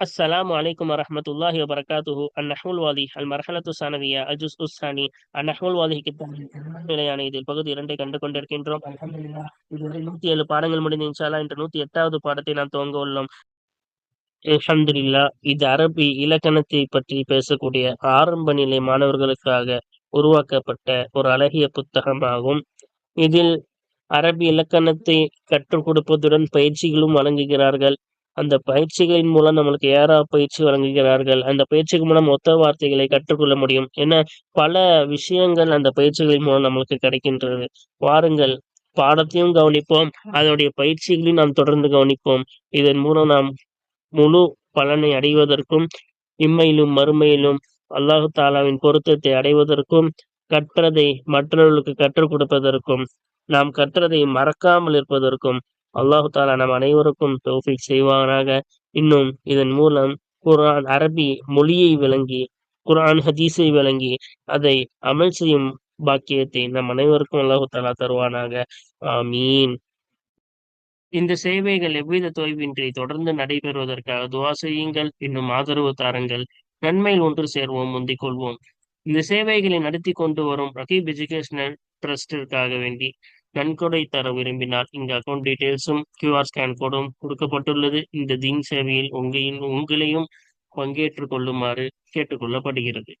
السلام عليكم ورحمة الله وبركاته النحو الواضي المرحلة الثانوية الجزء الثاني النحو الواضي கித்தாபின் நிலையான இதில் பகுதி இரண்டை கண்டு கொண்டிருக்கின்றோம் அல்ஹம்துலில்லாஹ் இதுவரை நூத்தி ஏழு பாடங்கள் முடிந்து இன்ஷால்லா இன்று நூத்தி எட்டாவது பாடத்தை நாம் துவங்க உள்ளோம் அல்ஹம்துலில்லா இது அரபி இலக்கணத்தை பற்றி பேசக்கூடிய ஆரம்ப நிலை மாணவர்களுக்காக உருவாக்கப்பட்ட ஒரு அழகிய புத்தகமாகும் இதில் அரபி இலக்கணத்தை கற்றுக் கொடுப்பதுடன் பயிற்சிகளும் வழங்குகிறார்கள் அந்த பயிற்சிகளின் மூலம் நம்மளுக்கு யாரா பயிற்சி வழங்குகிறார்கள். அந்த பயிற்சிக்கு மூலம் மொத்த வார்த்தைகளை கற்றுக்கொள்ள முடியும் என பல விஷயங்கள் அந்த பயிற்சிகளின் மூலம் நம்மளுக்கு கிடைக்கின்றது. வாருங்கள் பாடத்தையும் கவனிப்போம் அதனுடைய பயிற்சிகளையும் நாம் தொடர்ந்து கவனிப்போம். இதன் மூலம் நாம் முழு பலனை அடைவதற்கும் இம்மையிலும் மறுமையிலும் அல்லாஹு தாலாவின் பொருத்தத்தை அடைவதற்கும் கற்றதை மற்றவர்களுக்கு கற்றுக் கொடுப்பதற்கும் நாம் கற்றதை மறக்காமல் இருப்பதற்கும் அல்லாஹு தாலா நம் அனைவருக்கும் தௌஃபிக் செய்வானாக. இன்னும் இதன் மூலம் குரான் அரபி மொழியை விளங்கி குரான் ஹதீஸை விளங்கி அதை அமல் செய்யும் பாக்கியத்தை நம் அனைவருக்கும் அல்லாஹு தாலா தருவானாக. ஆமீன். இந்த சேவைகள் எவ்வித தொய்வின்றி தொடர்ந்து நடைபெறுவதற்காக துவா செய்யுங்கள். இன்னும் ஆதரவு தாருங்கள். நன்மையில் ஒன்று சேர்வோம் முந்திக் கொள்வோம். இந்த சேவைகளை நடத்தி கொண்டு வரும் ரகீப் எஜுகேஷனல் ட்ரஸ்டிற்காக வேண்டி நன்கொடை தர விரும்பினால் இந்த அக்கௌண்ட் டீடைல்ஸும் கியூஆர் ஸ்கேன் கோடும் கொடுக்கப்பட்டுள்ளது. இந்த தீன் சேவையில் உங்களின் உங்களையும் பங்கேற்றுக் கொள்ளுமாறு கேட்டுக்கொள்ளப்படுகிறது.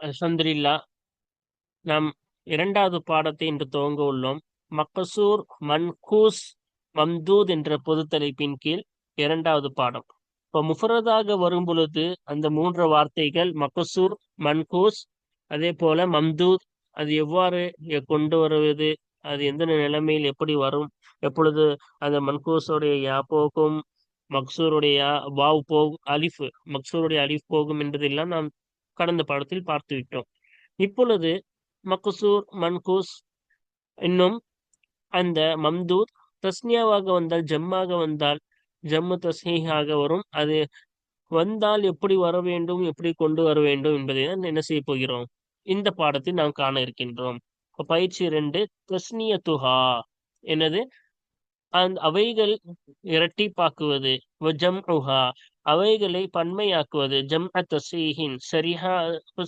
சந்திரில்லா நாம் இரண்டாவது பாடத்தை இன்று துவங்க உள்ளோம். மக்கசூர் மன்கூஸ் மம்தூத் என்ற பொது தலைப்பின் கீழ் இரண்டாவது பாடம். இப்போ முஃபரதாக வரும் பொழுது அந்த மூன்று வார்த்தைகள் மக்கசூர் மன்கூஸ் அதே போல மம்தூத் அது எவ்வாறு கொண்டு வருவது? அது எந்த நிலைமையில் எப்படி வரும்? எப்பொழுது அந்த மன்கூஸுடைய யா போகும் மக்சூருடைய வாவ் போகும் அலிஃப் மக்சூருடைய அலிஃப் போகும் என்பதெல்லாம் நாம் கடந்த பாடத்தில் பார்த்து விட்டோம். இப்பொழுது மக்சூர் மன்கூஸ் இன்னும் அந்த மம்தூத் தஸ்னியாவாக வந்தால் ஜம்மாக வந்தால் ஜம்மு தஸ்னியாக வரும். அது வந்தால் எப்படி வர வேண்டும் எப்படி கொண்டு வர வேண்டும் என்பதை தான் என்ன செய்ய போகிறோம்? இந்த பாடத்தில் நாம் காண இருக்கின்றோம். இப்போ பயிற்சி ரெண்டு தஸ்னிய துஹா. என்னது? அந்த அவைகள் இரட்டிப்பாக்குவது ஜம் உஹா அவைகளை பன்மையாக்குவது ஜம் தசீஹின். சரிஹா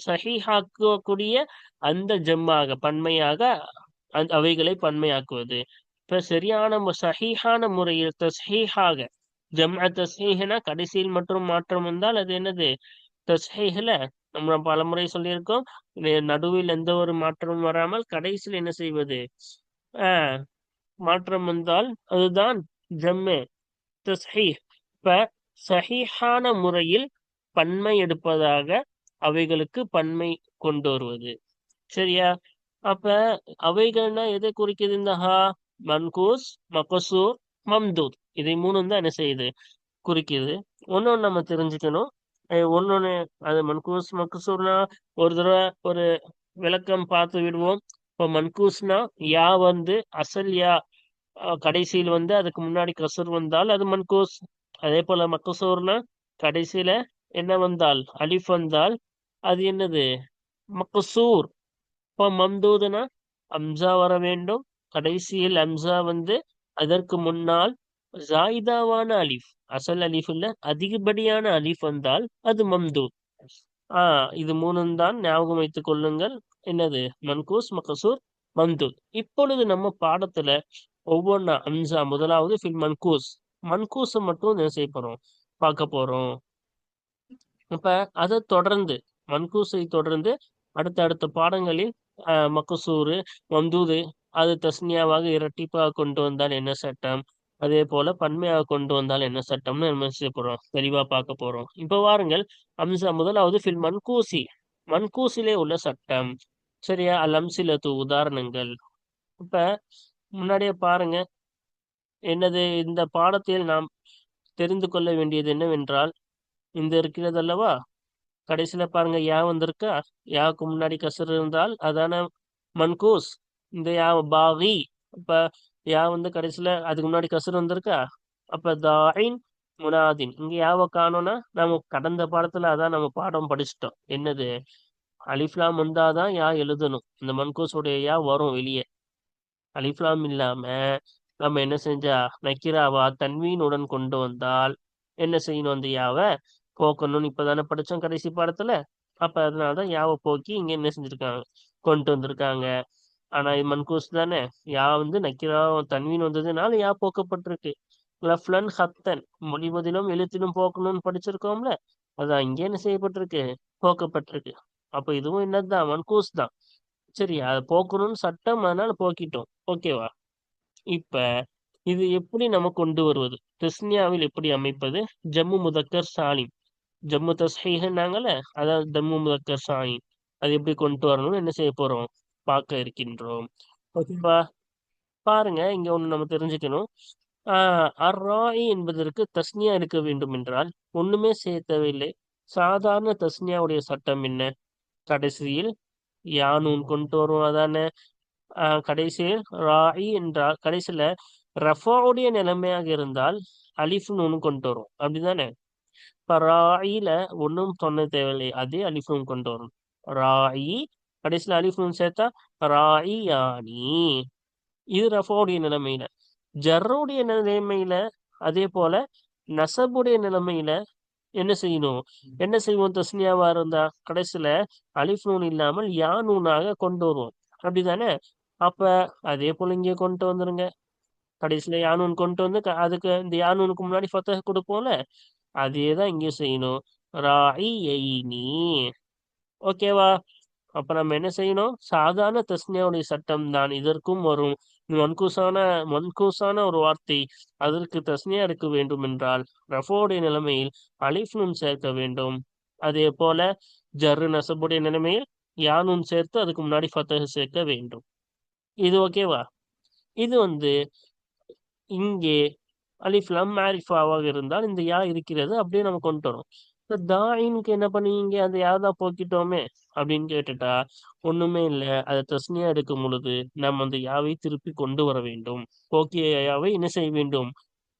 சஹிஹாக்கக்கூடிய அந்த ஜம்மாக பன்மையாக அந்த அவைகளை பன்மையாக்குவது. இப்ப சரியான சஹீஹான முறையில் தஸ்ஹீஹாக ஜம் தஸ்ஹீஹ்னா கடைசியில் மற்றும் மாற்றம் வந்தால் அது என்னது? தஸ்ஹீஹ்ல நம்ம பலமுறை சொல்லியிருக்கோம். நடுவில் எந்த ஒரு மாற்றமும் வராமல் கடைசியில் என்ன செய்வது? ஆஹ் மாற்றம் வந்தால் அதுதான் ஜம்மு. தஸ்ஹீஹ் இப்ப சஹீஹான முறையில் பன்மை எடுப்பதாக அவைகளுக்கு பன்மை கொண்டு வருவது. சரியா? அப்ப அவைகள்னா எதை குறிக்குது இந்த ஹா? மன்கூஸ் மகசூர் மம்தூத். இதை மூணு தான் என்ன செய்யுது? குறிக்குது. ஒன்னொன்னு நம்ம தெரிஞ்சுக்கணும். ஒன்னொன்னு அது மன்கூஸ் மக்சூர்னா ஒரு தடவை ஒரு விளக்கம் பார்த்து விடுவோம். இப்போ மன்கூஸ்னா யா வந்து அசல் யா கடைசியில் வந்து அதுக்கு முன்னாடி கசூர் வந்தால் அது மன்கூஸ் அதே போல மக்கசூர்னா கடைசியில என்ன வந்தால்? அலிஃப் வந்தால் அது என்னது? மக்கசூர் இப்போ மம்தூதுனா அம்சா வர வேண்டும். கடைசியில் அம்சா வந்து அதற்கு முன்னால் ஜாயிதாவான அலிஃப். அசல் அலிஃப் இல்ல அதிகப்படியான அலிஃப் வந்தால் அது மம்தூத் ஆஹ் இது மூணும் தான் ஞாபகம் வைத்துக் கொள்ளுங்கள். என்னது? மன்கூஸ் மகசூர் மம்தூத் இப்பொழுது நம்ம பாடத்துல ஒவ்வொன்னா அம்சா முதலாவது ஃபில் மன்கூஸ். மன்கூஸை மட்டும் என்ன செய்ய போறோம்? பார்க்க போறோம். இப்ப அதை தொடர்ந்து மன்கூஸை தொடர்ந்து அடுத்த அடுத்த பாடங்களில் மகசூரு மம்தூது அது தஸ்னியாவாக இரட்டிப்பாக கொண்டு வந்தால் என்ன சட்டம்? அதே போல பன்மையாக கொண்டு வந்தால் என்ன சட்டம்னு நம்ம போறோம் தெளிவா பார்க்க போறோம். இப்ப வாருங்கள் அம்சா முதலாவது ஃபில் மன்கூசி மன்கூசிலே உள்ள சட்டம். சரியா? அல் அம்சிலத்து உதாரணங்கள். இப்ப முன்னாடியே பாருங்க. என்னது? இந்த பாடத்தில் நாம் தெரிந்து கொள்ள வேண்டியது என்னவென்றால் இந்த இருக்கிறது அல்லவா கடைசியில பாருங்க யா வந்திருக்கா? யாவுக்கு முன்னாடி கசர் இருந்தால் அதான மன்கூஸ் இந்த யா பாகி. இப்ப யா வந்து கடைசியில அதுக்கு முன்னாடி கசர் வந்திருக்கா? அப்ப தாயின் முனாதின். இங்க யாவை காணோம்னா நம்ம கடந்த பாடத்துல அதான் நம்ம பாடம் படிச்சிட்டோம். என்னது? அலிஃப்லாம் வந்தாதான் யா எழுதணும். இந்த மன்கூஸுடைய யா வரும் வெளியே. அலிஃப்லாம் இல்லாம நம்ம என்ன செஞ்சா? நக்கிராவா? தன்வீனுடன் கொண்டு வந்தால் என்ன செய்யணும் அந்த யாவை? போக்கணும்னு இப்பதானே படிச்சோம் கடைசி பாடத்துல. அப்ப அதனாலதான் யாவை போக்கி இங்க என்ன செஞ்சிருக்காங்க? கொண்டு வந்திருக்காங்க. ஆனா இது மன்கூஸ் தானே? யா வந்து நக்கிரா தன்வீன் வந்ததுனால யா போக்கப்பட்டிருக்கு. லஃப்லன் ஹத்தன் மொழிவதிலும் எழுத்திலும் போக்கணும்னு படிச்சிருக்கோம்ல அதான் அங்கே என்ன செய்யப்பட்டிருக்கு? போக்கப்பட்டிருக்கு. அப்ப இதுவும் என்னதுதான்? மன்கூஸ் தான். சரி அதை போக்கணும்னு சட்டம் அதனால போக்கிட்டோம். ஓகேவா? இப்ப இது எப்படி நம்ம கொண்டு வருவது? தெஸ்னியாவில் எப்படி அமைப்பது? ஜம்மு முதக்கர் சாலிம். ஜம்மு தஸ்ஹீஹ்னாங்கல்ல? அதாவது ஜம்மு முதக்கர் சாலிம். அது எப்படி கொண்டு வரணும்னு என்ன செய்ய போறோம்? பார்க்க இருக்கின்றோம். ஓகேவா பாருங்க இங்க ஒண்ணு நம்ம தெரிஞ்சுக்கணும். ஆஹ் அர்ராயி என்பதற்கு தஸ்னியா இருக்க வேண்டும் என்றால் ஒண்ணுமே செய்ய தேவையில்லை. சாதாரண தஸ்னியாவுடைய சட்டம் என்ன? கடைசியில் யானூன் கொண்டு வரும் அதானே? ஆஹ் கடைசியில் ராயி என்றால் கடைசியில ரஃபாவுடைய நிலைமையாக இருந்தால் அலிஃப் நூன் கொண்டு வரும். அப்படிதானே? இப்ப ராயில ஒன்றும் சொன்ன தேவையில்லை அதே அலிஃப் நூன் கொண்டு வரும். ராயி கடைசியில அலிஃப் நூன் சேர்த்தா ராயி இது ரஃபாவுடைய நிலைமையில. ஜர்ருடைய நிலைமையில அதே போல நசபுடைய நிலைமையில என்ன செய்யணும்? என்ன செய்வோம்? தஸ்னியாவா இருந்தா கடைசியில அலிஃப் நூன் இல்லாமல் யா நூனாக கொண்டு வருவோம். அப்படிதானே? அப்ப அதே போல இங்கே கொண்டு வந்துருங்க. கடைசியில யானூன் கொண்டு வந்து அதுக்கு இந்த யானூனுக்கு முன்னாடி ஃபத்தஹ் கொடுப்போம்ல அதே தான் இங்கே செய்யணும். ராயி ஓகேவா? அப்ப நம்ம என்ன செய்யணும்? சாதாரண தஸ்னியாவுடைய சட்டம் தான். இதற்கும் வரும் மன்கூசான மன்கூசான ஒரு வார்த்தை. அதற்கு தஸ்னியா இருக்க வேண்டும் என்றால் ரஃபோடைய நிலைமையில் அலிஃப் சேர்க்க வேண்டும். அதே போல ஜர்ரு நசபுடைய நிலைமையில் யானும் சேர்த்து அதுக்கு முன்னாடி ஃபத்தக சேர்க்க வேண்டும். இது ஓகேவா இது வந்து இங்கே அலிஃப்லாம் மேரிஃபாவாக இருந்தால் இந்த யா இருக்கிறது அப்படியே நம்ம கொண்டு வரோம். இந்த என்ன பண்ணுவீங்க? அந்த யா போக்கிட்டோமே? அப்படின்னு கேட்டுட்டா ஒண்ணுமே இல்லை. அதை தஸ்னியா எடுக்கும் பொழுது நம்ம அந்த யாவை திருப்பி கொண்டு வர வேண்டும். போக்கிய யாவை என்ன செய்ய வேண்டும்?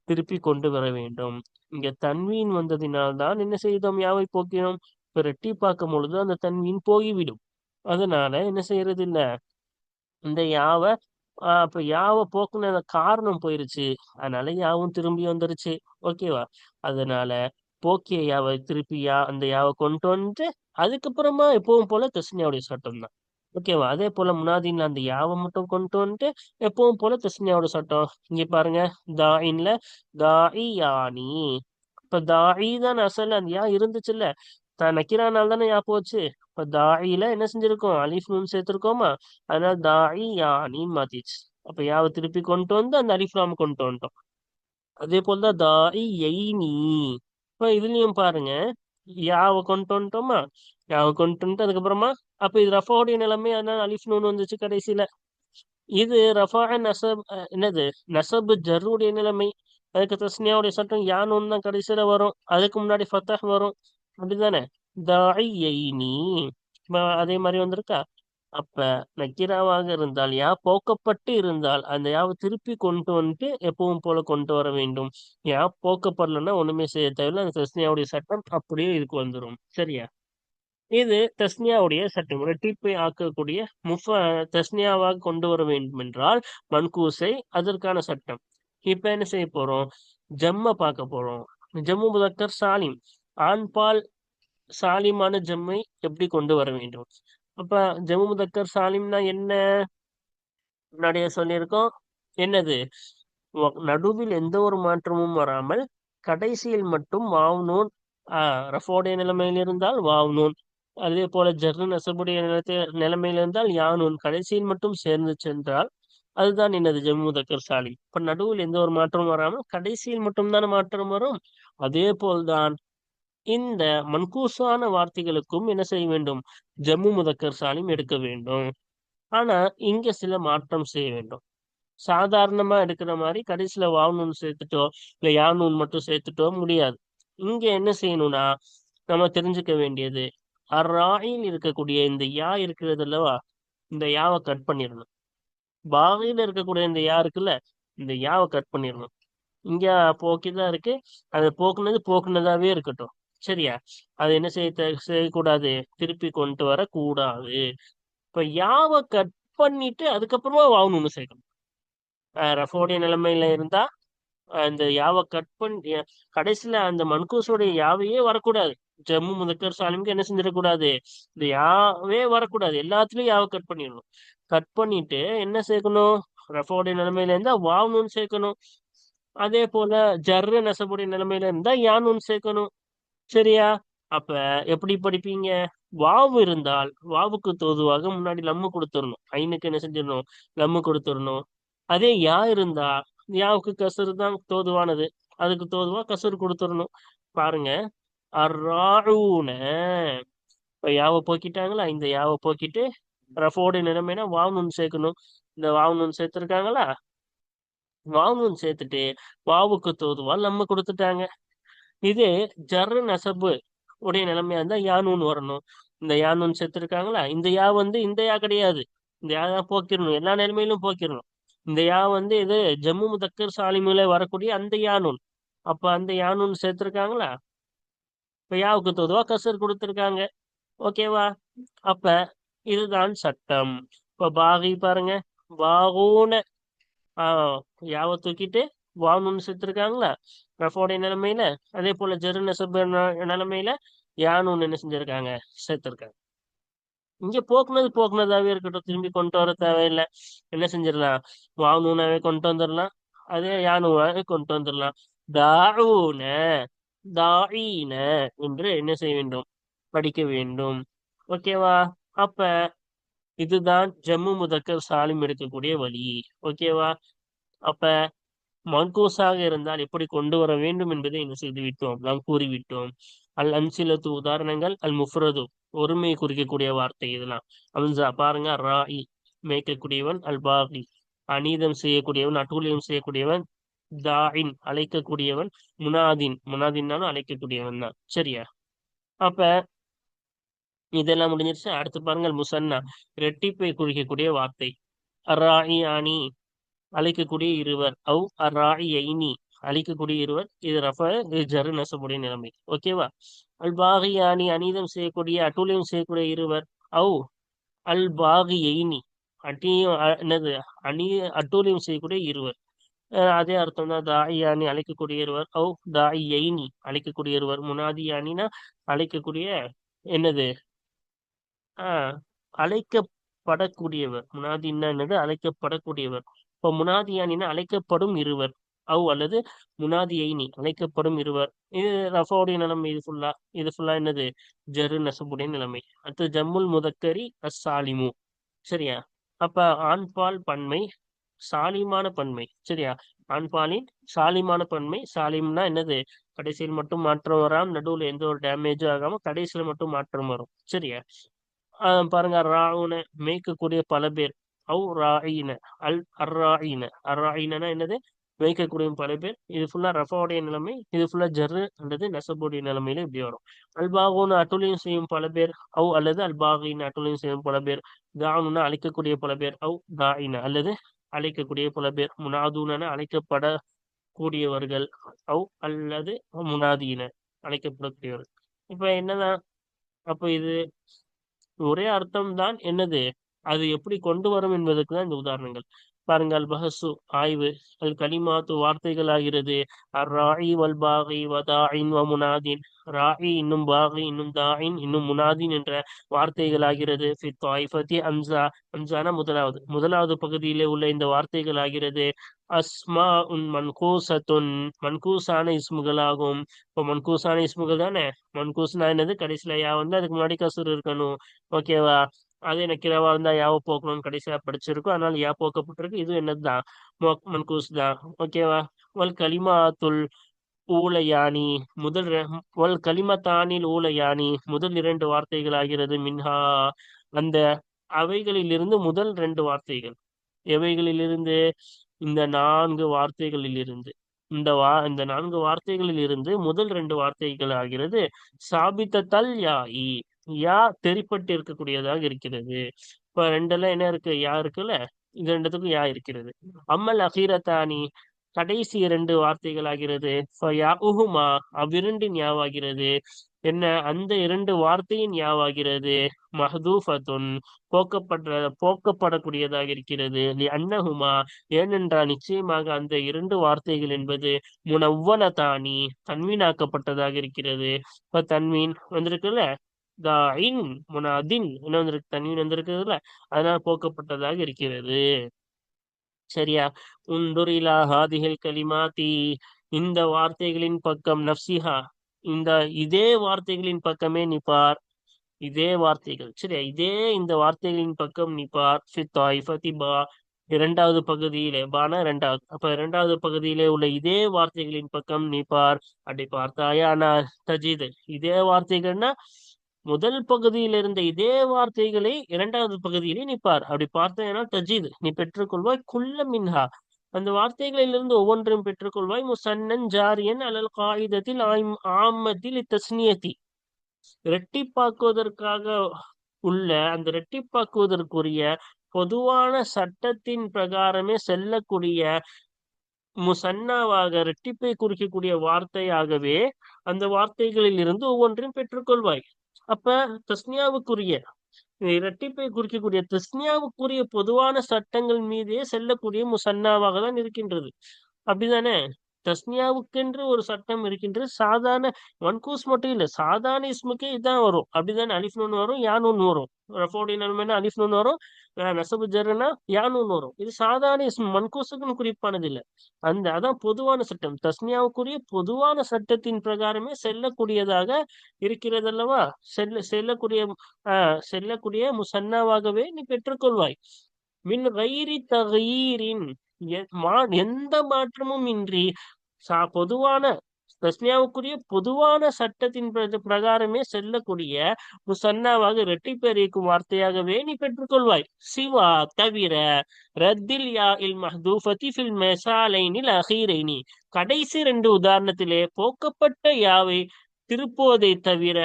திருப்பி கொண்டு வர வேண்டும். இங்க தன்வீன் வந்ததினால்தான் என்ன செய்தோம்? யாவை போக்கினோம்? ரெட்டி பார்க்கும் பொழுது அந்த தன்வீன் போகிவிடும். அதனால என்ன செய்யறது இல்ல இந்த யாவை அப்ப யாவை போக்குன காரணம் போயிருச்சு. அதனால யாவும் திரும்பி வந்துருச்சு. ஓகேவா? அதனால போக்கிய யாவை திருப்பி யா அந்த யாவை கொண்டு வந்து அதுக்கப்புறமா எப்பவும் போல தஸ்னியாவுடைய சட்டம் தான். ஓகேவா? அதே போல முனாதீன்ல அந்த யாவை மட்டும் கொண்டு வந்துட்டு எப்பவும் போல தஸ்னியாவோட சட்டம். இங்க பாருங்க. தாயின்ல தாயி யானி இப்ப தாயி தான் அசல் அந்த யா இருந்துச்சுல்ல. த நக்கிரானால் தானே யா போச்சு. இப்ப தாயில என்ன செஞ்சிருக்கோம்? அலிஃப் நூன் சேர்த்திருக்கோமா? அதனால தாயி யானின்னு மாத்திச்சு. அப்ப யாவை திருப்பி கொண்டு வந்து அந்த அலிஃப் லாம் கொண்டு வந்துட்டோம். அதே போலதான் தாயி எய்னி இப்ப இதுலயும் பாருங்க. யாவை கொண்டு வந்துட்டோமா யாவை கொண்டு வந்துட்டு அதுக்கப்புறமா அப்ப இது ரஃபாவுடைய நிலைமை அதனால அலிஃப் நூன் வந்துச்சு கடைசியில. இது ரஃபா நசப் என்னது? நசபு ஜர்ருடைய நிலைமை. அதுக்கு தஸ்னியாவுடைய சட்டம் யானூன் தான் கடைசியில வரும். அதுக்கு முன்னாடி ஃபத்தஹ் வரும். அப்படிதானே தாயைனி. அதே மாதிரி வந்திருக்கா? அப்ப நக்கீராவாக இருந்தால் யா போக்கப்பட்டு இருந்தால் அந்த யாவை திருப்பி கொண்டு வந்துட்டு எப்பவும் போல கொண்டு வர வேண்டும். யா போக்கப்படலைன்னா ஒண்ணுமே செய்ய தேவையில்லை. அந்த தஸ்னியாவுடைய சட்டம் அப்படியே இதுக்கு வந்துடும் சரியா? இது தஸ்னியாவுடைய சட்டம். ரெட்டிப்பை ஆக்கக்கூடிய முஃப தஸ்னியாவாக கொண்டு வர வேண்டும் என்றால் மன்கூசை அதற்கான சட்டம். இப்ப என்ன செய்ய போறோம்? ஜம்ம பார்க்க போறோம். ஜம்மு முதக்கர் சாலிம். ஆண்பால் சாலிமான ஜம்மை எப்படி கொண்டு வர வேண்டும்? அப்ப ஜம்மு முதக்கர் சாலிம்னா என்ன? முன்னாடியே சொல்லியிருக்கோம். என்னது? வ- நடுவில் எந்த ஒரு மாற்றமும் வராமல் கடைசியில் மட்டும் வாவ்னூன் ஆஹ் ரஃபோடைய நிலைமையில் இருந்தால் வாவ்னூன் அதே போல ஜர்ரு நசபுடைய நிலத்தை நிலைமையில் இருந்தால் யானூன் கடைசியில் மட்டும் சேர்ந்து சென்றால் அதுதான் என்னது? ஜம்மு முதக்கர் சாலிம். இப்ப நடுவில் எந்த ஒரு மாற்றமும் வராமல் கடைசியில் மட்டும்தான் மாற்றம் வரும். அதே போல்தான் இந்த மன்கூசான வார்த்தைகளுக்கும் என்ன செய்ய வேண்டும்? ஜம்மு முதக்கர் சாலிம் எடுக்க வேண்டும். ஆனா இங்க சில மாற்றம் செய்ய வேண்டும். சாதாரணமா எடுக்கிற மாதிரி கடைசியில வாவ் சேர்த்துட்டோ இல்ல யானூன் மட்டும் சேர்த்துட்டோ முடியாது. இங்க என்ன செய்யணும்னா நம்ம தெரிஞ்சுக்க வேண்டியது அராயில் இருக்கக்கூடிய இந்த யா இருக்கிறது அல்லவா? இந்த யாவை கட் பண்ணிடணும். பாகையில இருக்கக்கூடிய இந்த யா இருக்குல்ல இந்த யாவை கட் பண்ணிடணும். இங்க போக்கிதான் இருக்கு. அது போக்குனது போக்குனதாவே இருக்கட்டும். சரியா? அது என்ன செய்ய செய்யக்கூடாது. திருப்பி கொண்டு வர கூடாது இப்ப யாவை கட் பண்ணிட்டு அதுக்கப்புறமா வாவ் சேர்க்கணும் ரஃபோடைய நிலைமையில இருந்தா அந்த யாவை கட் பண்ணி கடைசியில அந்த மன்கூஸோடைய யாவையே வரக்கூடாது. ஜம்மு முதக்கர் சாலிமுக்கு என்ன செஞ்சிடக்கூடாது? இந்த யாவே வரக்கூடாது. எல்லாத்துலயும் யாவை கட் பண்ணிடணும். கட் பண்ணிட்டு என்ன சேர்க்கணும்? ரஃபோடைய நிலைமையில இருந்தா வாவணும்னு சேர்க்கணும். அதே போல ஜர்ரு நெசபுடைய நிலைமையில இருந்தா யானுன்னு சேர்க்கணும். சரியா? அப்ப எப்படி படிப்பீங்க? வாவு இருந்தால் வாவுக்கு தோதுவாக முன்னாடி லம்மு கொடுத்துடணும். ஐனுக்கு என்ன செஞ்சிடணும்? லம்மு கொடுத்துடணும். அதே யா இருந்தா யாவுக்கு கசரு தான் தோதுவானது? அதுக்கு தோதுவா கசரு கொடுத்துடணும். பாருங்க. அராவுன இப்ப யாவை போக்கிட்டாங்களா? இந்த யாவை போக்கிட்டு ரஃபோட நிலைமைனா வாவுனு சேர்க்கணும். இந்த வாவுனு சேர்த்துருக்காங்களா? வாவுனு சேர்த்துட்டு வாவுக்கு தோதுவா லம்மு கொடுத்துட்டாங்க. இது ஜர்ரு நசபு உடைய நிலைமையா இருந்தா யானூன்னு வரணும். இந்த யானூன் செத்துருக்காங்களா? இந்த யா வந்து இந்த யா கிடையாது. இந்த யா தான் போக்கிடணும் எல்லா நிலைமையிலும் போக்கிடணும் இந்த யா வந்து இது ஜம்மு முதக்கர் சாலிமுல வரக்கூடிய அந்த யானூன் அப்ப அந்த யானூன் சேர்த்திருக்காங்களா இப்ப யாவுக்கு தோதுவா? கசர் கொடுத்துருக்காங்க. ஓகேவா? அப்ப இதுதான் சட்டம். இப்ப பாகி பாருங்க. பாகூன ஆஹ் யாவை தூக்கிட்டு வானுன்னு செத்துருக்காங்களா ரஃபோடைய நிலைமையில அதே போல ஜெருநெசபு நிலைமையில யானுன்னு என்ன செஞ்சிருக்காங்க? செத்துருக்காங்க இங்க போக்குனது போக்குனதாவே இருக்கட்டும். திரும்பி கொண்டு வர தேவையில்லை. என்ன செஞ்சிடலாம்? வானூனாவே கொண்டு வந்துடலாம். அதே யானுவாவே கொண்டு வந்துடலாம். தாஊன தாயின என்று என்ன செய்ய வேண்டும்? படிக்க வேண்டும். ஓகேவா? அப்ப இதுதான் ஜம்மு முதக்கர் சாலிம் எடுக்கக்கூடிய வழி. ஓகேவா? அப்ப மன்கூஸாக இருந்தால் எப்படி கொண்டு வர வேண்டும் என்பதை என்ன செய்து விட்டோம் நாம் கூறிவிட்டோம். அல் அன்சிலத்து உதாரணங்கள் அல் முஃப்ரது ஒருமையை குறிக்கக்கூடிய வார்த்தை இதெல்லாம். அம்சா பாருங்க ராயி மேய்க்கக்கூடியவன் அல் பாகி. அநீதம் செய்யக்கூடியவன் அட்டூழியம் செய்யக்கூடியவன் தாயின் அழைக்கக்கூடியவன் முனாதின். முனாதின்னாலும் அழைக்கக்கூடியவன் தான். சரியா? அப்ப இதெல்லாம் முடிஞ்சிருச்சு. அடுத்து பாருங்கள் முசன்னா ரெட்டிப்பை குறிக்கக்கூடிய வார்த்தை. ராயி அணி அழைக்கக்கூடிய இருவர். அவ் அராயினி அழிக்கக்கூடிய இருவர். இது ரஃப இது ஜரு நசபுடைய நிலைமை. ஓகேவா அல் பாகியானி அநீதம் செய்யக்கூடிய அட்டூழியம் செய்யக்கூடிய இருவர். அவ் அல் பாகியைனி அட்டியும் என்னது? அணி அட்டூழியம் செய்யக்கூடிய இருவர். அதே அர்த்தம் தான் தாயானி அழைக்கக்கூடிய இருவர். ஓ தாயினி அழைக்கக்கூடிய இருவர். முனாதியானினா அழைக்கக்கூடிய என்னது? ஆஹ் அழைக்கப்படக்கூடியவர். முனாதின்னா என்னது? அழைக்கப்படக்கூடியவர். இப்போ முனாதியானின்னு அழைக்கப்படும் இருவர். அவ் அல்லது முனாதியைனி அழைக்கப்படும் இருவர். இது ரஃபோடைய நிலைமை இது ஃபுல்லா இது ஃபுல்லா என்னது? ஜரு நசபுடைய நிலைமை. அடுத்து ஜம்முல் முதக்கரி அஸ்ஸாலிமு. சரியா? அப்ப ஆண்பால் பன்மை சாலிமான பன்மை. சரியா? ஆண்பாலின் சாலிமான பன்மை. சாலிம்னா என்னது? கடைசியில் மட்டும் மாற்றம் வராம நடுவுல எந்த ஒரு டேமேஜும் ஆகாம கடைசியில் மட்டும் மாற்றம் வரும். சரியா? பாருங்க ராவுன மேய்க்கக்கூடிய பல பேர். அவு ராயின அல் அர்ராயின. அர்ராயினா என்னது? மேய்க்கக்கூடிய பல பேர். இது ஃபுல்லா ரஃபாவுடைய நிலைமை இது ஃபுல்லா ஜர்ரு அல்லது நெசபுடைய நிலைமையில இப்படி வரும். அல்பாகோன்னு அட்டுலியம் செய்யும் பல பேர் அவு அல்லது அல்பாகின் அட்டுலியம் செய்யும் பல பேர். தானுன்னா அழைக்கக்கூடிய பல பேர் அவு தாயின அல்லது அழைக்கக்கூடிய பல பேர். முனாதூன அழைக்கப்பட கூடியவர்கள் அவு அல்லது முனாதீன அழைக்கப்படக்கூடியவர்கள். இப்ப என்னதான்? அப்ப இது ஒரே அர்த்தம் தான் என்னது? அது எப்படி கொண்டு வரும் என்பதற்கு தான் இந்த உதாரணங்கள். பாருங்கள் பஹசு ஆய்வு அல் கலிமாத்து வார்த்தைகள் ஆகிறது அர் ராயி வல் பாகி வதாயின் வ முனாதின். ராயி இன்னும் பாகி இன்னும் தாயின் இன்னும் முனாதின் என்ற வார்த்தைகள் ஆகிறது ஃபித் அம்சா அம்சானா முதலாவது. முதலாவது பகுதியிலே உள்ள இந்த வார்த்தைகள் ஆகிறது அஸ்மா உன் மன்கூசத்துன் மன்கூசான இஸ்முகளாகும். இப்போ மன்கூசான இஸ்முகள் தானே மன்கூஸ்னா என்னது? கடைசியில யா வந்து அதுக்கு முன்னாடி கசூர் இருக்கணும். ஓகேவா? அது எனக்கு இரவா இருந்தா யாவை போக்கணும்னு கடைசியா படிச்சிருக்கோம். அதனால யா போக்கப்பட்டிருக்கு. இது என்னதுதான் மன்கூஸ் தான் ஓகேவா வல் கலிமாத்துல் ஊலையானி. முதல் வல் கலிமத்தானில் ஊலையானி. முதல் இரண்டு வார்த்தைகள் ஆகிறது மின்ஹா. அந்த அவைகளிலிருந்து முதல் ரெண்டு வார்த்தைகள். எவைகளிலிருந்து? இந்த நான்கு வார்த்தைகளில் இருந்து இந்த வா இந்த நான்கு வார்த்தைகளில் இருந்து முதல் ரெண்டு வார்த்தைகள் ஆகிறது சாபித்த தல் யாயி. யா தெரிப்பட்டு இருக்கக்கூடியதாக இருக்கிறது. இப்ப ரெண்டெல்லாம் என்ன இருக்கு? யா இருக்குல்ல? இது ரெண்டுத்துக்கும் யா இருக்கிறது. அம்மல் அகீரத்தானி கடைசி இரண்டு வார்த்தைகள் ஆகிறது அவிருண்டின் யாவாகிறது. என்ன? அந்த இரண்டு வார்த்தையின் யாவாகிறது. மஹதூஃபத்துன் போக்கப்பட்ட போக்கப்படக்கூடியதாக இருக்கிறது. அன்னஹுமா ஏனென்றால் நிச்சயமாக அந்த இரண்டு வார்த்தைகள் என்பது முனவ்வலதானி தன்மீனாக்கப்பட்டதாக இருக்கிறது. இப்ப தன்மீன் வந்திருக்குல்ல? தாயின் முனாதின் என்ன வந்திருக்கு தண்ணி வந்திருக்கிறதுல அதனால் போக்கப்பட்டதாக இருக்கிறது. சரியா? உந்துரிலா ஹாதிகள் கலிமாத்தி இந்த வார்த்தைகளின் பக்கம் நப்சிஹா இந்த இதே வார்த்தைகளின் பக்கமே நிப்பார். இதே வார்த்தைகள் சரியா? இதே இந்த வார்த்தைகளின் பக்கம் நிப்பார். பா இரண்டாவது பகுதியிலே பானா இரண்டாவது அப்ப இரண்டாவது பகுதியிலே உள்ள இதே வார்த்தைகளின் பக்கம் நிப்பார். அப்படி பார்த்தாயானா தஜித் இதே வார்த்தைகள்னா முதல் பகுதியில் இருந்த இதே வார்த்தைகளை இரண்டாவது பகுதியிலே நிற்பார். அப்படி பார்த்தேன்னா தஜீத் நீ பெற்றுக்கொள்வாய் குல்ல மின்ஹா. அந்த வார்த்தைகளிலிருந்து ஒவ்வொன்றையும் பெற்றுக்கொள்வாய். முசன்னன் ஜாரியன் அலல் காகிதத்தில் ஆமத்தில் இத்தஸ்னியத்தி இரட்டிப்பாக்குவதற்காக உள்ள அந்த இரட்டிப்பாக்குவதற்குரிய பொதுவான சட்டத்தின் பிரகாரமே செல்லக்கூடிய முசன்னாவாக இரட்டிப்பை குறிக்கக்கூடிய வார்த்தையாகவே அந்த வார்த்தைகளில் இருந்து ஒவ்வொன்றையும் பெற்றுக்கொள்வாய். அப்ப தஸ்னியாவுக்குரிய இரட்டிப்பை குறிக்கக்கூடிய தஸ்னியாவுக்குரிய பொதுவான சட்டங்கள் மீதே செல்லக்கூடிய முசன்னாவாக தான் இருக்கின்றது. அப்படிதானே? தஸ்னியாவுக்கென்று ஒரு சட்டம் இருக்கின்றது சாதாரண மன்கூஸ் மட்டும் இல்ல சாதாரண இஸ்முக்கே இதுதான் வரும். அப்படிதானே? அலிஃப் நூன் வரும் யானூன் வரும். ரஃபோடி நன்மைனா அலிஃப் நூன் வரும். நெசவு ஜர்னா யானூன் வரும். இது சாதாரண இஸ்மு மன்கூசுக்குன்னு குறிப்பானது இல்ல. அந்த அதான் பொதுவான சட்டம். தஸ்னியாவுக்குரிய பொதுவான சட்டத்தின் பிரகாரமே செல்லக்கூடியதாக இருக்கிறது அல்லவா செல்ல செல்லக்கூடிய ஆஹ் செல்லக்கூடிய முசன்னாவாகவே நீ பெற்றுக்கொள்வாய். மின் வயிறி தகீரின் எந்த மாற்றமும் இன்றி சா பொதுவான தஸ்மியாவுக்குரிய பொதுவான சட்டத்தின் பிரகாரமே செல்லக்கூடிய முசன்னாவாக இரட்டிப்பெறிக்கும் வார்த்தையாகவே நீ பெற்றுக்கொள்வாய். சிவா தவிர ரத்தில் யா இல் மஹதூஃபதி ஃபில் மெசாலைனில் அஹீரைனி. கடைசி ரெண்டு உதாரணத்திலே போக்கப்பட்ட யாவை திருப்புவதை தவிர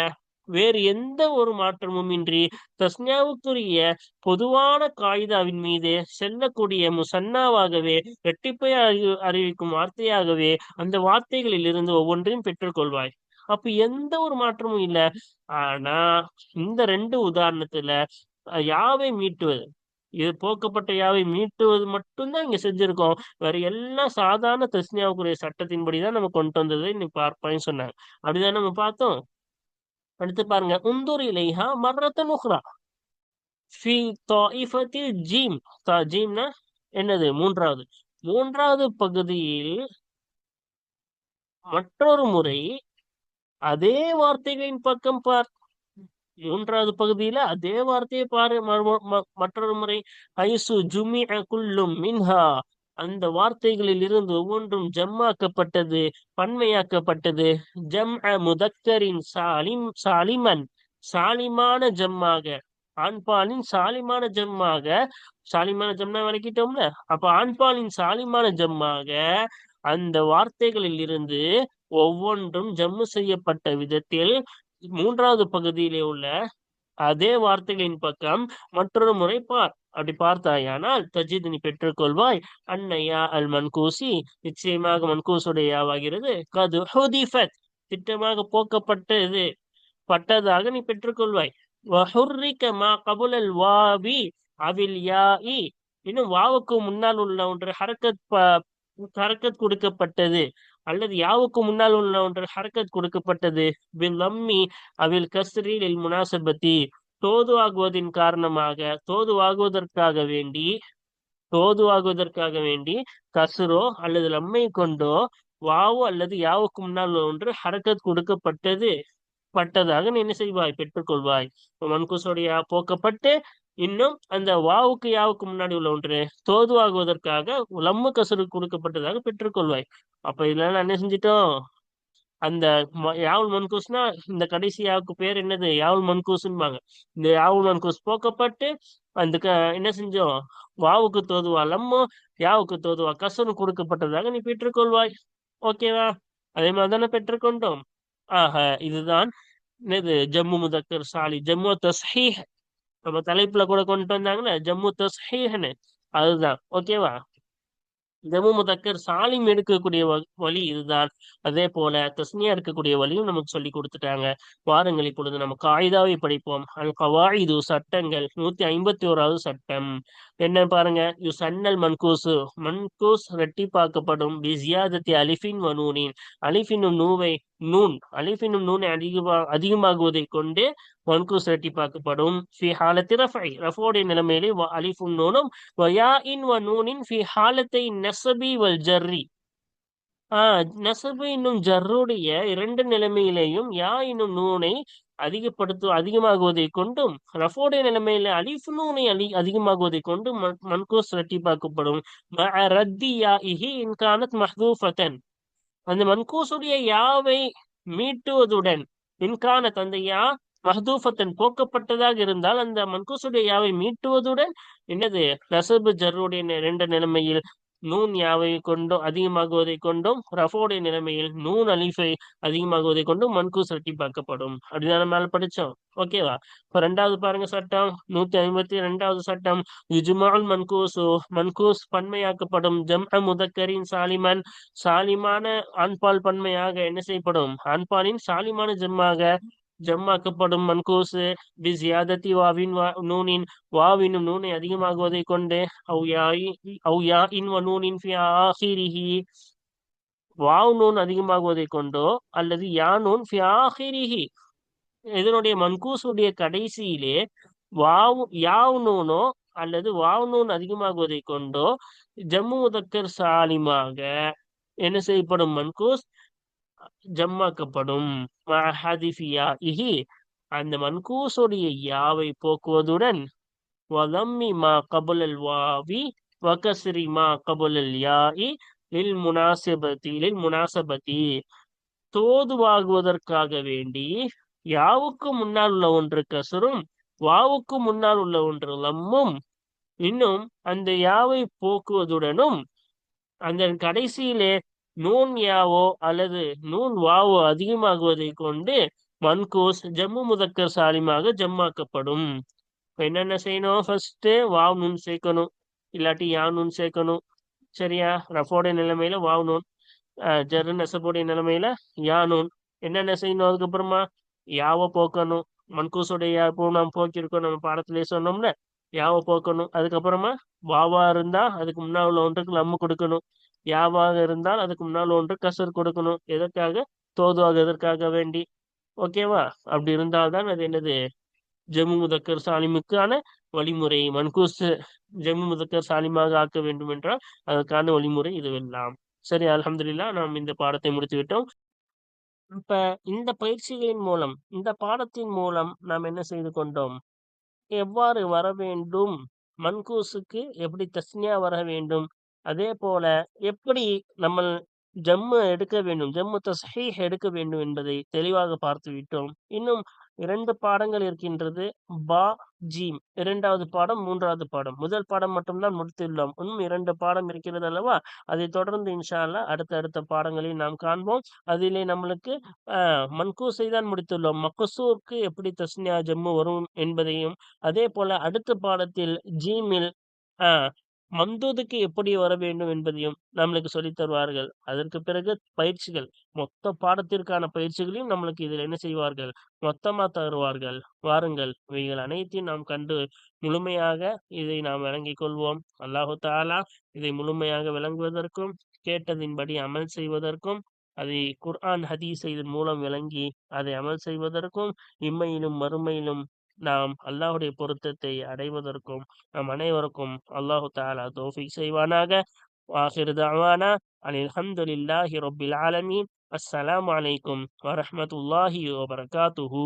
வேறு எந்த ஒரு மாற்றமும் இன்றி தஸ்னியாவுக்குரிய பொதுவான காயிதாவின் மீது செல்லக்கூடிய முசன்னாவாகவே ரெட்டிப்பை அறிவிக்கும் வார்த்தையாகவே அந்த வார்த்தைகளில் இருந்து ஒவ்வொன்றையும் பெற்றுக்கொள்வாய். அப்ப எந்த ஒரு மாற்றமும் இல்லை. ஆனா இந்த ரெண்டு உதாரணத்துல யாவை மீட்டுவது? இது போக்கப்பட்ட யாவை மீட்டுவது மட்டும்தான் இங்க செஞ்சிருக்கோம். வேற எல்லாம் சாதாரண தஸ்னியாவுக்குரிய சட்டத்தின்படிதான் நம்ம கொண்டு வந்ததை இன்னைக்கு பார்ப்பான்னு சொன்னாங்க. அப்படிதான் நம்ம பார்த்தோம். அடுத்து பாருங்க உந்தூர் இலைஹா மர்ரத்தன் உஹ்ரா ஃபி தாயிஃபத்தில் ஜீம். தா ஜீம்னா என்னது? மூன்றாவது. மூன்றாவது பகுதியில் மற்றொரு முறை அதே வார்த்தைகளின் பக்கம் பார். மூன்றாவது பகுதியில அதே வார்த்தையை பாரு மற்றொரு முறை. ஐசு ஜுமி குல்லும் மின்ஹா. அந்த வார்த்தைகளில் இருந்து ஒவ்வொன்றும் ஜம்மாக்கப்பட்டது பன்மையாக்கப்பட்டது. ஜம் முதக்கரின் சாலிம் சாலிமன் சாலிமான ஜம்மாக. ஆண்பாலின் சாலிமான ஜம்மாக. சாலிமான ஜம்னா விளக்கிட்டோம்ல? அப்ப ஆண்பாலின் சாலிமான ஜம்மாக அந்த வார்த்தைகளில் இருந்து ஒவ்வொன்றும் ஜம்மு செய்யப்பட்ட விதத்தில் மூன்றாவது பகுதியிலே உள்ள அதே வார்த்தைகளின் பக்கம் மற்றொரு முறை பார். அப்படி பார்த்தாயானால் தஜித் நீ பெற்றுக்கொள்வாய். அன்னையா அல் மன்கூசி நிச்சயமாக மன்கூசுடைய யாவாகிறது. கது ஹுதிஃபத் திட்டமாக போக்கப்பட்டது. பட்டதாக நீ பெற்றுக்கொள்வாய். மா கபுலல் வாவி அவில் யா இன்னும் வாவுக்கு முன்னால் உள்ள ஒன்று ஹரக்கத் ஹரக்கத் கொடுக்கப்பட்டது. அல்லது யாவுக்கு முன்னால் உள்ள ஒன்று ஹரக்கத் கொடுக்கப்பட்டது? வில் லம்மி அவில் கஸ்ரில் முனாசபத்தி. தோதுவாகுவதின் காரணமாக தோதுவாகுவதற்காக வேண்டி தோதுவாகுவதற்காக வேண்டி கசுரோ அல்லது லம்மை கொண்டோ வாவோ அல்லது யாவுக்கு முன்னால் ஒன்று ஹரக்கத் கொடுக்கப்பட்டது. பட்டதாக நீ என்ன செய்வாய்? பெற்றுக்கொள்வாய். மன்குசோடைய போக்கப்பட்டு இன்னும் அந்த வாவுக்கு யாவுக்கு முன்னாடி உள்ள ஒன்று தோதுவாகுவதற்காக லம்மு கசுரு கொடுக்கப்பட்டதாக பெற்றுக்கொள்வாய். அப்ப இதுல என்ன செஞ்சிட்டோம்? அந்த யாவுல் மன்கூஸ்னா இந்த கடைசி யாவுக்கு பேர் என்னது? யாவுல் மன்கூஸ்ன்பாங்க. இந்த யாவுல் மன்கூஸ் போக்கப்பட்டு அந்த என்ன செஞ்சோம்? வாவுக்கு தோதுவா லம்மோ யாவுக்கு தோதுவா கசனு கொடுக்கப்பட்டதாக நீ பெற்றுக்கொள்வாய். ஓகேவா? அதே மாதிரி தானே பெற்றுக்கொண்டோம். ஆக இதுதான் என்னது? ஜம்மு முதக்கர் சாலி. ஜம்மு தஸ்ஹீஹ். நம்ம தலைப்புல கூட கொண்டு வந்தாங்கன்னா ஜம்மு தஸ்ஹீஹ்னு. அதுதான். ஓகேவா? ஜமு முதக்கர் சாலிம் எடுக்கக்கூடிய வழி இதுதான். அதே போல தஸ்னியா இருக்கக்கூடிய வழியும் நமக்கு சொல்லி கொடுத்துட்டாங்க. வாருங்கள் இப்பொழுது நம்ம காயிதாவை படிப்போம். அல் கவாயிது சட்டங்கள் நூத்தி ஐம்பத்தி ஓராவது சட்டம். என்ன பாருங்க. யு சன்னல் மன்கூசு. மன்கூஸ் ரெட்டிப்பாக்கப்படும். பிசியாதத்தி அலிஃபின் வனூனின் அலிஃபினும் நூவை நூன். அலிஃபினும் நூனை அதிகமா அதிகமாகுவதை கொண்டு மன்கூஸ் ரெட்டிப்பாக்கப்படும். ஃபி ஹாலத்தி ரஃபை. ரஃபோடைய நிலைமையிலே அலிஃபும் நூனும் வயா இன் வ நூனின் ஃபி ஹாலத்தை நெசபி வல் ஜர்ரி. ஆஹ் நெசபு இன்னும் ஜர்ருடைய இரண்டு நிலைமையிலேயும் யா இன்னும் நூனை அதிகப்படுத்து அதிகமாகுவதை கொண்டும் ரஃபோடைய நிலைமையில அலிஃபுனூனை அலி அதிகமாகுவதை கொண்டும் மன்கூஸ் ரட்டிப்பாக்கப்படும் ரத்தி இஹி இன்கானத் மஹ்தூஃபத்தன் அந்த மன்கூசுடைய யாவை மீட்டுவதுடன் இன்கானத் அந்த யா மஹதூஃபத்தன் போக்கப்பட்டதாக இருந்தால் அந்த மன்கூசுடைய யாவை மீட்டுவதுடன் என்னது நசபு ஜருடைய ரெண்டு நிலைமையில் நூன் யாவை கொண்டும் அதிகமாகுவதை கொண்டும் ரஃபோடைய நிலைமையில் நூன் அலிஃபை அதிகமாகுவதை கொண்டும் மன்கூஸ் பார்க்கப்படும். அப்படிதான் மேல படிச்சோம். ஓகேவா இப்ப ரெண்டாவது பாருங்க சட்டம். நூத்தி ஐம்பத்தி ரெண்டாவது சட்டம். யுஜுமால் மன்கூசு மன்கூஸ் பன்மையாக்கப்படும். ஜம் முதக்கரின் சாலிமன். சாலிமான ஆண்பால் பன்மையாக என்ன செய்யப்படும்? ஆண்பாலின் சாலிமான ஜம்மாக ஜம்மாக்கப்படும் மன்கூசு பி ஜியாதத்தி வாவின் நூனின் வாவினும் நூனை அதிகமாகுவதை கொண்டு அவ் யா இன் வ நூனின் ஆஹிரிஹி வாவ் நூன் அதிகமாகுவதை கொண்டோ அல்லது யா நூன் ஃபியாஹிரிஹி இதனுடைய மன்கூசுடைய கடைசியிலே வாவ் யாவ் நூனோ அல்லது வாவ் நூன் அதிகமாகுவதை கொண்டோ ஜம்மு முதக்கர் சாலிமாக என்ன செய்யப்படும் மன்கூஸ் ஜம்மாக்கப்படும். அந்த மன்கூசுடைய யாவை போக்குவதுடன் வலம்மி மா கபுலல் வாவி வகசிரி மா கபுலல் யாஇ லில் முனாசபதி லில் முனாசபதி. தோதுவாகுவதற்காக வேண்டி யாவுக்கு முன்னால் உள்ள ஒன்று கசரும் வாவுக்கு முன்னால் உள்ள ஒன்று லம்மும். இன்னும் அந்த யாவை போக்குவதுடனும் அந்த கடைசியிலே நூன் யாவோ அல்லது நூன் வாவோ அதிகமாகுவதை கொண்டு மன்கூஸ் ஜம்மு முதக்கர் சாலிமாக ஜம்மாக்கப்படும். என்னென்ன செய்யணும்? ஃபர்ஸ்ட் வாவ் நூன் சேர்க்கணும். இல்லாட்டி யா நூன் சேர்க்கணும். சரியா? ரஃபோடைய நிலைமையில வாவ் நூன் ஜரு நெசபோடைய நிலைமையில யா நூன் என்னென்ன செய்யணும் அதுக்கப்புறமா? யாவை போக்கணும். மன்கூஸோடைய இப்போ நம்ம போக்கியிருக்கோம் நம்ம பாடத்திலே சொன்னோம்ல. யாவை போக்கணும். அதுக்கப்புறமா வாவா இருந்தா அதுக்கு முன்னாள் உள்ள ஒன்றுக்கு நம்ம கொடுக்கணும். யாவாக இருந்தால் அதுக்கு முன்னால் ஒன்று கசர் கொடுக்கணும். எதற்காக? தோதுவாக எதற்காக வேண்டி? ஓகேவா அப்படி இருந்தால்தான் அது என்னது? ஜம்மு முதக்கர் சாலிமுக்கான வழிமுறை மன்கூஸ் ஜம்மு முதக்கர் சாலிமாக ஆக்க வேண்டும் என்றால் அதற்கான வழிமுறை இதுவெல்லாம். சரி அலமதுல்லா நாம் இந்த பாடத்தை முடித்து விட்டோம் இப்ப இந்த பயிற்சிகளின் மூலம் இந்த பாடத்தின் மூலம் நாம் என்ன செய்து கொண்டோம்? எவ்வாறு வர வேண்டும்? மன்கூஸுக்கு எப்படி தஸ்னியா வர வேண்டும்? அதே போல எப்படி நம்ம ஜம்மு எடுக்க வேண்டும்? ஜம்மு தஸ்ஹீஹ் எடுக்க வேண்டும் என்பதை தெளிவாக பார்த்து விட்டோம். இன்னும் இரண்டு பாடங்கள் இருக்கின்றது. பா ஜீம். இரண்டாவது பாடம் மூன்றாவது பாடம். முதல் பாடம் மட்டும்தான் முடித்துள்ளோம். இன்னும் இரண்டு பாடம் இருக்கிறது அல்லவா? அதை தொடர்ந்து இன்ஷால்லா அடுத்த அடுத்த பாடங்களை நாம் காண்போம். அதிலே நம்மளுக்கு மன்கூசை தான் முடித்துள்ளோம். மக்கசூருக்கு எப்படி தஸ்னியா ஜம்மு வரும் என்பதையும் அதே போல அடுத்த பாடத்தில் ஜீமில் ஆஹ் மந்தூதுக்கு எப்படி வர வேண்டும் என்பதையும் நம்மளுக்கு சொல்லித் தருவார்கள். அதற்கு பிறகு பயிற்சிகள் மொத்த பாடத்திற்கான பயிற்சிகளையும் நம்மளுக்கு இதில் என்ன செய்வார்கள்? மொத்தமா தருவார்கள். வாருங்கள் இவைகள் அனைத்தையும் நாம் கண்டு முழுமையாக இதை நாம் விளங்கிக் கொள்வோம். அல்லாஹு தாலா இதை முழுமையாக விளங்குவதற்கும் கேட்டதின்படி அமல் செய்வதற்கும் அதை குர்ஆன் ஹதீஸ் இதன் மூலம் விளங்கி அதை அமல் செய்வதற்கும் இம்மையிலும் மறுமையிலும் நாம் அல்லாஹுடைய பொருத்தத்தை அடைவதற்கும் நம் அனைவருக்கும் அல்லாஹு தாலா தோஃபிக் செய்வானாக. வாஹிர் தாவானா அனில் ஹம்துலில்லாஹி ரொபில் ஆலமீன். அஸ்ஸலாம் வலைக்கும் வரமத்துல்லாஹி வபரகாத்துஹூ.